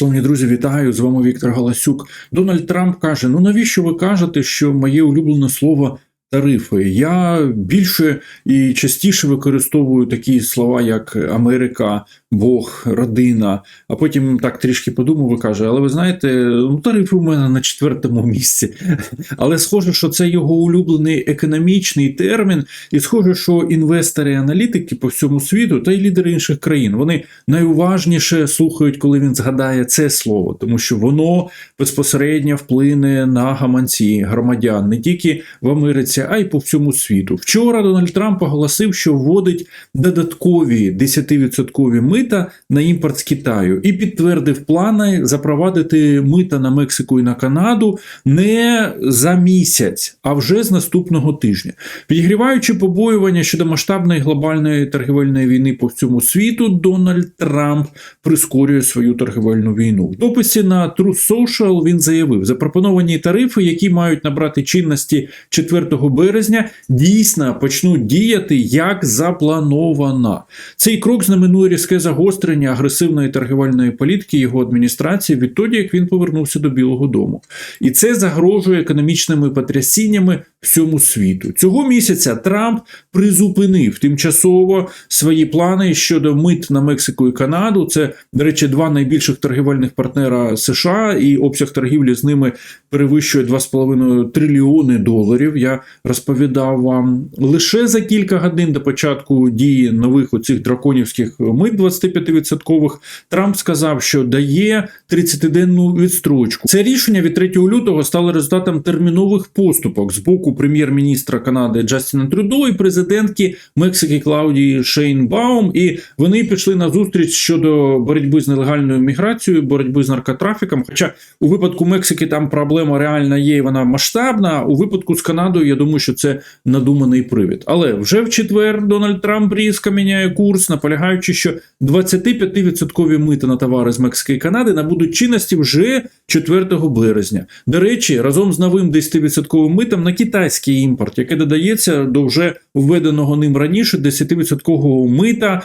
Шановні друзі, вітаю! З вами Віктор Галасюк. Дональд Трамп каже: Ну навіщо ви кажете, що моє улюблене слово тарифи? Я більше і частіше використовую такі слова, як Америка, Бог, родина. А потім так трішки подумав і каже: Але ви знаєте, ну тарифи у мене на четвертому місці. Але схоже, що це його улюблений економічний термін, і схоже, що інвестори, аналітики по всьому світу та й лідери інших країн вони найуважніше слухають, коли він згадає це слово, тому що воно безпосередньо вплине на гаманці громадян не тільки в Америці, а й по всьому світу. Вчора Дональд Трамп оголосив, що вводить додаткові 10% мита на імпорт з Китаю і підтвердив плани запровадити мита на Мексику і на Канаду не за місяць, а вже з наступного тижня, підігріваючи побоювання щодо масштабної глобальної торгівельної війни по всьому світу, Дональд Трамп прискорює свою торгівельну війну. В дописі на Truth Social він заявив, запропоновані тарифи, які мають набрати чинності 4 березня, дійсно почнуть діяти як заплановано. Цей крок знаменує різке загострення агресивної торгівельної політики його адміністрації відтоді, як він повернувся до Білого Дому. І це загрожує економічними потрясіннями всьому світу. Цього місяця Трамп призупинив тимчасово свої плани щодо мит на Мексику і Канаду. Це, до речі, два найбільших торгівельних партнера США, і обсяг торгівлі з ними перевищує 2,5 трильйони доларів. Я розповідав вам лише за кілька годин до початку дії нових оцих драконівських мит 25%. Трамп сказав, що дає 30-денну відстрочку. Це рішення від 3 лютого стало результатом термінових поступок з боку прем'єр-міністра Канади Джастіна Трюдо і президентки Мексики Клаудії Шейнбаум. І вони пішли на зустріч щодо боротьби з нелегальною міграцією, боротьби з наркотрафіком. Хоча у випадку Мексики там проблема реальна є, і вона масштабна. У випадку з Канадою, я думаю, що це надуманий привід. Але вже в четвер Дональд Трамп різко міняє курс, наполягаючи, що 25% мита на товари з Мексики і Канади набудуть чинності вже 4 березня. До речі, разом з новим 10% митом на китайський імпорт, яке додається до вже введеного ним раніше 10% мита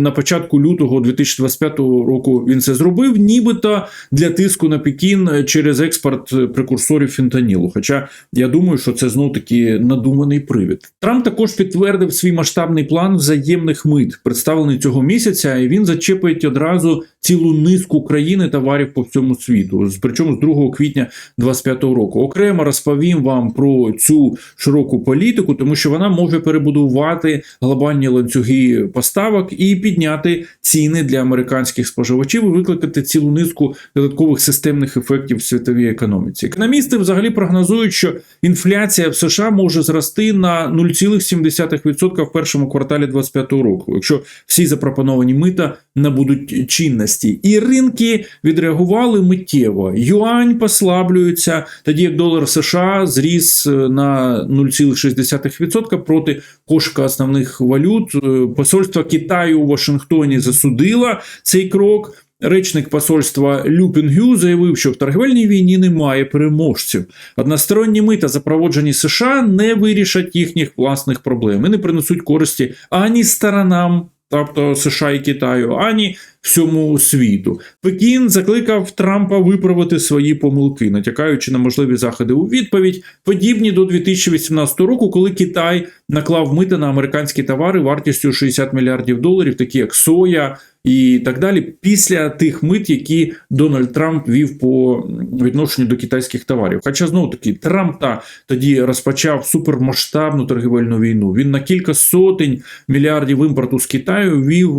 на початку лютого 2025 року. Він це зробив, нібито для тиску на Пекін через експорт прекурсорів фентанілу. Хоча я думаю, що це знов таки надуманий привід. Трамп також підтвердив свій масштабний план взаємних мит, представлений цього місяця, і він зачепить одразу цілу низку країн і товарів по всьому світу. Причому з 2 квітня 2025 року. Окремо розповім вам про цю широку політику, тому що вона може перебудувати глобальні ланцюги поставок і підняти ціни для американських споживачів і викликати цілу низку додаткових системних ефектів в світовій економіці. Економісти взагалі прогнозують, що інфляція в США може зрости на 0,7% в першому кварталі 2025 року, якщо всі запропоновані мита набудуть чинності, і ринки відреагували миттєво. Юань послаблюється, тоді як долар США зріс на 0,6% проти кошика основних валют. Посольство Китаю у Вашингтоні засудило цей крок. Речник посольства Лю Пінгю заявив, що в торгівельній війні немає переможців. Односторонні мита, запроводжені США, не вирішать їхніх власних проблем і не принесуть користі ані сторонам, тобто США і Китаю, ані всьому світу. Пекін закликав Трампа виправити свої помилки, натякаючи на можливі заходи у відповідь, подібні до 2018 року, коли Китай наклав мити на американські товари вартістю 60 мільярдів доларів, такі як соя. І так далі, після тих мит, які Дональд Трамп вів по відношенню до китайських товарів. Хоча знову таки Трамп та тоді розпочав супермасштабну торгівельну війну. Він на кілька сотень мільярдів імпорту з Китаю вів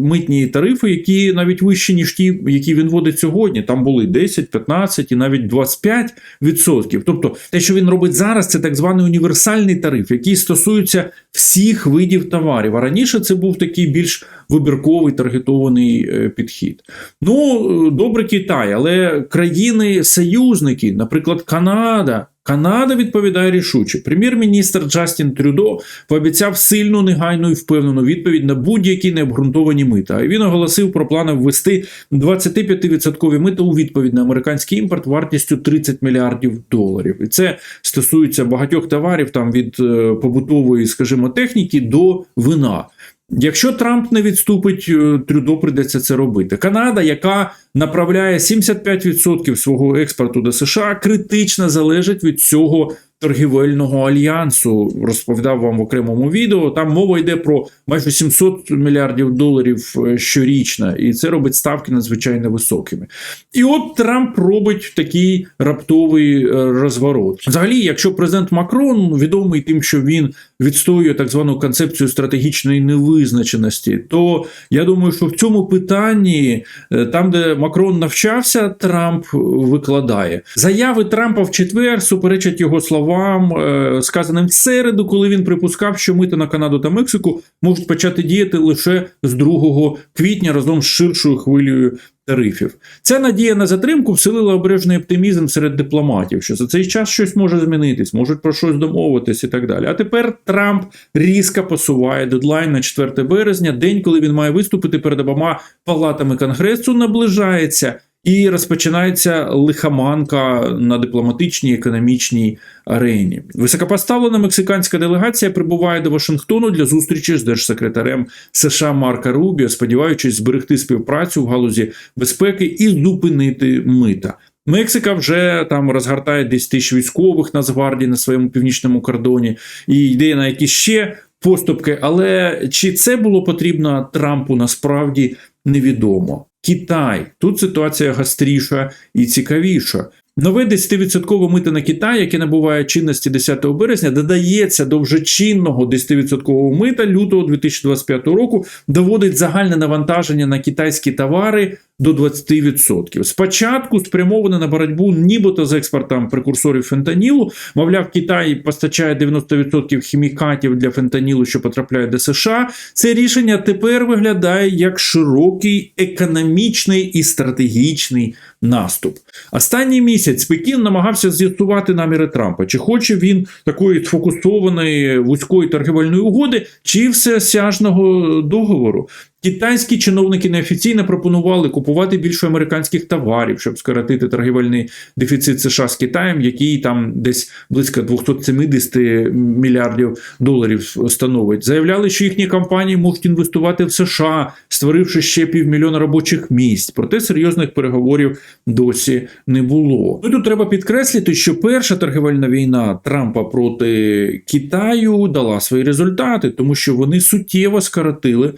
митні тарифи, які навіть вищі ніж ті, які він вводить сьогодні. Там були 10, 15 і навіть 25%. Тобто, те, що він робить зараз, це так званий універсальний тариф, який стосується всіх видів товарів. А раніше це був такий більш вибірковий таргетований підхід. Ну, добре, Китай, але країни-союзники, наприклад, Канада. Канада відповідає рішуче. Прем'єр-міністр Джастін Трюдо пообіцяв сильну негайну і впевнену відповідь на будь-які необґрунтовані мита. І він оголосив про плани ввести 25% мита у відповідь на американський імпорт вартістю 30 мільярдів доларів. І це стосується багатьох товарів, там від побутової, скажімо, техніки до вина. Якщо Трамп не відступить, е, Трюдо прийдеться це робити. Канада, яка направляє 75% свого експорту до США, критично залежить від цього торгівельного альянсу. Розповідав вам в окремому відео. Там мова йде про майже 700 мільярдів доларів е, щорічно, і це робить ставки надзвичайно високими. І от Трамп робить такий раптовий е, розворот. Взагалі, якщо президент Макрон відомий тим, що він відстоює так звану концепцію стратегічної невизначеності, то я думаю, що в цьому питанні, е, там, де Макрон навчався, Трамп викладає. Заяви Трампа в четвер суперечать його словам, е, сказаним в середу, коли він припускав, що мити на Канаду та Мексику можуть почати діяти лише з 2 квітня разом з ширшою хвилею тарифів. Ця надія на затримку вселила обережний оптимізм серед дипломатів, що за цей час щось може змінитись, можуть про щось домовитись і так далі. А тепер Трамп різко посуває дедлайн на 4 березня, день, коли він має виступити перед обома палатами конгресу, наближається. І розпочинається лихоманка на дипломатичній економічній арені. Високопоставлена мексиканська делегація прибуває до Вашингтону для зустрічі з держсекретарем США Марка Рубіо, сподіваючись зберегти співпрацю в галузі безпеки і зупинити мита. Мексика вже там розгортає десь тисяч військових Нацгвардії на своєму північному кордоні і йде на якісь ще поступки. Але чи це було потрібно Трампу насправді невідомо. Китай тут ситуація гастріша і цікавіша. Нове 10% мито на Китай, яке набуває чинності 10 березня, додається до вже чинного 10% мита лютого 2025 року, доводить загальне навантаження на китайські товари до 20%. Спочатку спрямоване на боротьбу нібито з експортом прекурсорів фентанілу. Мовляв, Китай постачає 90% хімікатів для фентанілу, що потрапляє до США. Це рішення тепер виглядає як широкий економічний і стратегічний наступ. Останній місяць Пекін намагався з'ясувати наміри Трампа, чи хоче він такої сфокусованої вузької торгівельної угоди, чи всесяжного договору. Китайські чиновники неофіційно пропонували купувати більше американських товарів, щоб скоротити торгівельний дефіцит США з Китаєм, який там десь близько 270 мільярдів доларів становить. Заявляли, що їхні компанії можуть інвестувати в США, створивши ще півмільйона робочих місць. Проте серйозних переговорів досі не було. Ну, тут треба підкреслити, що перша торгівельна війна Трампа проти Китаю дала свої результати, тому що вони суттєво скоротили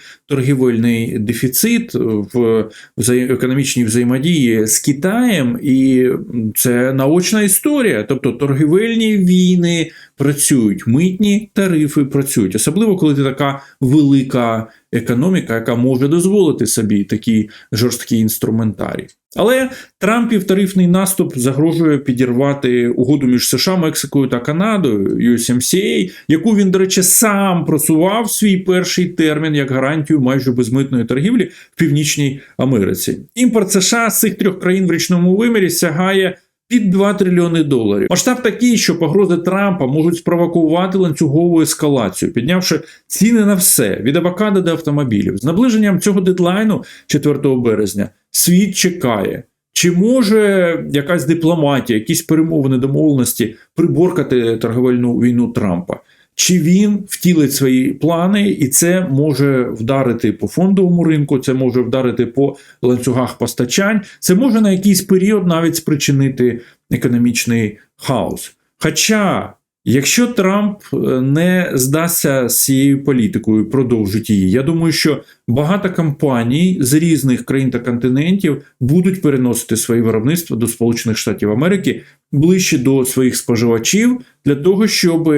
торгівельний дефіцит в економічній взаємодії з Китаєм, і це наочна історія. Тобто торгівельні війни працюють, митні тарифи працюють, особливо коли ти така велика економіка, яка може дозволити собі такий жорсткий інструментарій. Але Трампів тарифний наступ загрожує підірвати угоду між США, Мексикою та Канадою USMCA, яку він, до речі, сам просував свій перший термін як гарантію майже безмитної торгівлі в Північній Америці. Імпорт США з цих трьох країн в річному вимірі сягає. Під 2 трильйони доларів. Масштаб такий, що погрози Трампа можуть спровокувати ланцюгову ескалацію, піднявши ціни на все від авокадо до автомобілів. З наближенням цього дедлайну 4 березня світ чекає. Чи може якась дипломатія, якісь перемовини домовленості приборкати торговельну війну Трампа? Чи він втілить свої плани, і це може вдарити по фондовому ринку, це може вдарити по ланцюгах постачань, це може на якийсь період навіть спричинити економічний хаос. Хоча, якщо Трамп е, не здасться з цією політикою, продовжить її, я думаю, що багато компаній з різних країн та континентів будуть переносити свої виробництва до Сполучених Штатів Америки ближче до своїх споживачів для того, щоб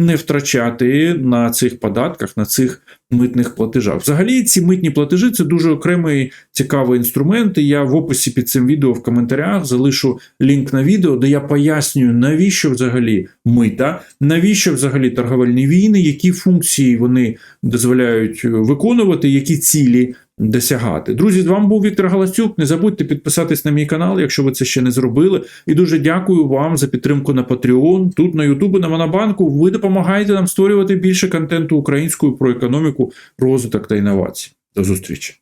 не втрачати на цих податках, на цих митних платежах. Взагалі, ці митні платежі це дуже окремий цікавий інструмент. І Я в описі під цим відео в коментарях залишу лінк на відео, де я пояснюю, навіщо взагалі мита, навіщо взагалі торговельні війни, які функції вони дозволяють виконувати, які цілі. Досягати. Друзі, з вами був Віктор Галасюк. Не забудьте підписатись на мій канал, якщо ви це ще не зробили. І дуже дякую вам за підтримку на Patreon, тут на Ютубі, на Монобанку. Ви допомагаєте нам створювати більше контенту українською про економіку, розвиток та інновації. До зустрічі!